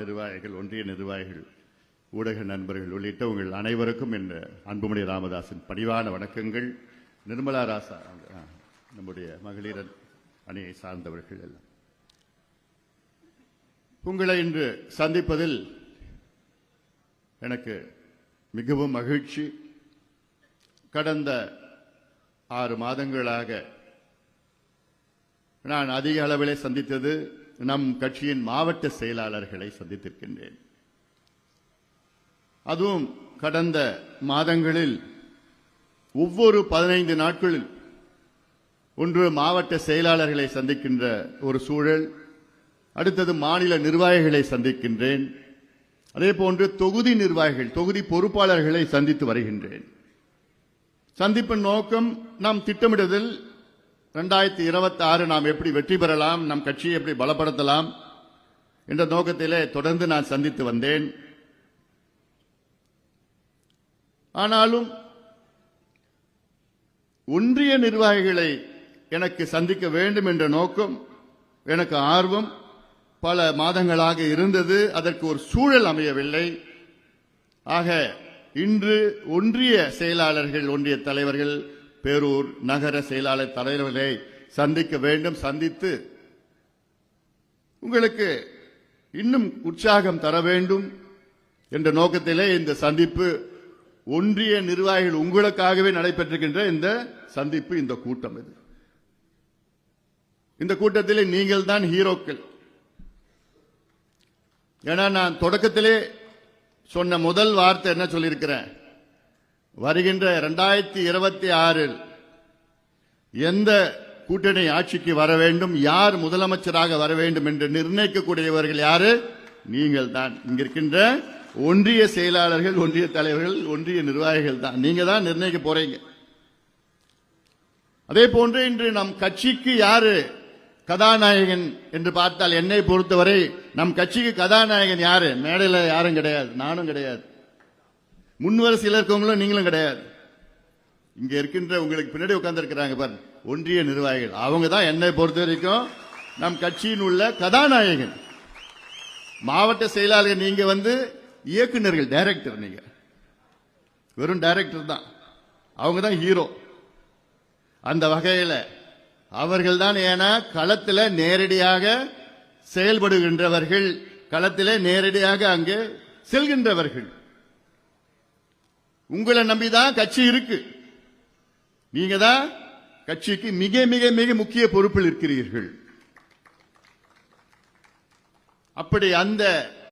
நிர்வாகிகள் ஒன்றிய நிர்வாகிகள் ஊடக நண்பர்கள் உள்ளிட்ட உங்கள் அனைவருக்கும் என்ற அன்புமணி ராமதாஸின் பணிவான வணக்கங்கள். நிர்மலா ராசா நம்முடைய மகளிர் அணியை சார்ந்தவர்கள் எல்லாம். உங்களை இன்று சந்திப்பதில் எனக்கு மிகவும் மகிழ்ச்சி. கடந்த ஆறு மாதங்களாக நான் அதிக அளவிலே சந்தித்தது நம் கட்சியின் மாவட்ட செயலாளர்களை சந்தித்திருக்கின்றேன். அதுவும் கடந்த மாதங்களில் ஒவ்வொரு பதினைந்து நாட்களில் ஒன்று மாவட்ட செயலாளர்களை சந்திக்கின்ற ஒரு சூழல் அடுத்தது மாநில நிர்வாகிகளை சந்திக்கின்றேன். அதே போன்று தொகுதி நிர்வாகிகள் தொகுதி பொறுப்பாளர்களை சந்தித்து வருகின்றேன். சந்திப்பின் நோக்கம் நாம் திட்டமிடுதல் ரெண்டாயிரத்தி இருபத்தி ஆறு நாம் எப்படி வெற்றி பெறலாம் நம் கட்சியை எப்படி பலப்படுத்தலாம் என்ற நோக்கத்திலே தொடர்ந்து நான் சந்தித்து வந்தேன். ஆனாலும் ஒன்றிய நிர்வாகிகளை எனக்கு சந்திக்க வேண்டும் என்ற நோக்கம் எனக்கு ஆர்வம் பல மாதங்களாக இருந்தது. அதற்கு ஒரு சூழல் அமையவில்லை. ஆக இன்று ஒன்றிய செயலாளர்கள் ஒன்றிய தலைவர்கள் பேரூர் நகர செயலாளர் தலைவர்களை சந்திக்க வேண்டும் சந்தித்து உங்களுக்கு இன்னும் உற்சாகம் தர வேண்டும் என்ற நோக்கத்திலே இந்த சந்திப்பு ஒன்றிய நிர்வாகிகள் உங்களுக்காகவே நடைபெற்றிருக்கின்ற இந்த சந்திப்பு இந்த கூட்டம் இது. இந்த கூட்டத்திலே நீங்கள் தான் ஹீரோக்கள். ஏன்னா நான் தொடக்கத்திலே சொன்ன முதல் வார்த்தை என்ன சொல்லியிருக்கிறேன்? வருகின்ற இரண்டாயிரத்தி இருபத்தி ஆறில் எந்த கூட்டணி ஆட்சிக்கு வர வேண்டும் யார் முதலமைச்சராக வர வேண்டும் என்று நிர்ணயிக்கக்கூடியவர்கள் யாரு? நீங்கள் தான். இங்கிருக்கின்ற ஒன்றிய செயலாளர்கள் ஒன்றிய தலைவர்கள் ஒன்றிய நிர்வாகிகள் தான். நீங்க தான் நிர்ணயிக்க போறீங்க. அதே போன்று இன்று நம் கட்சிக்கு யாரு கதாநாயகன் என்று பார்த்தால் என்னை பொறுத்தவரை நம் கட்சிக்கு கதாநாயகன் யாரு? மேடையில் யாரும் கிடையாது. நானும் கிடையாது. முன்வரிசையில் இருக்கவங்களும் நீங்களும் கிடையாது. இங்க இருக்கின்ற உங்களுக்கு பின்னாடி உட்கார்ந்து பாரு ஒன்றிய நிர்வாகிகள். அவங்க தான் என்னை பொறுத்த வரைக்கும் நம் கட்சியின் உள்ள கதாநாயகன். மாவட்ட செயலாளர் நீங்க வந்து இயக்குனர்கள் டைரக்டர் நீங்க. வெறும் டைரக்டர் தான். அவங்க தான் ஹீரோ அந்த வகையில் அவர்கள் தான் ஏன்னா களத்தில் நேரடியாக செயல்படுகின்றவர்கள். களத்திலே நேரடியாக அங்கே செல்கின்றவர்கள். உங்களை நம்பிதான் கட்சி இருக்கு. நீங்க தான் கட்சிக்கு மிக மிக மிக முக்கிய பொறுப்பில் இருக்கிறீர்கள். அப்படி அந்த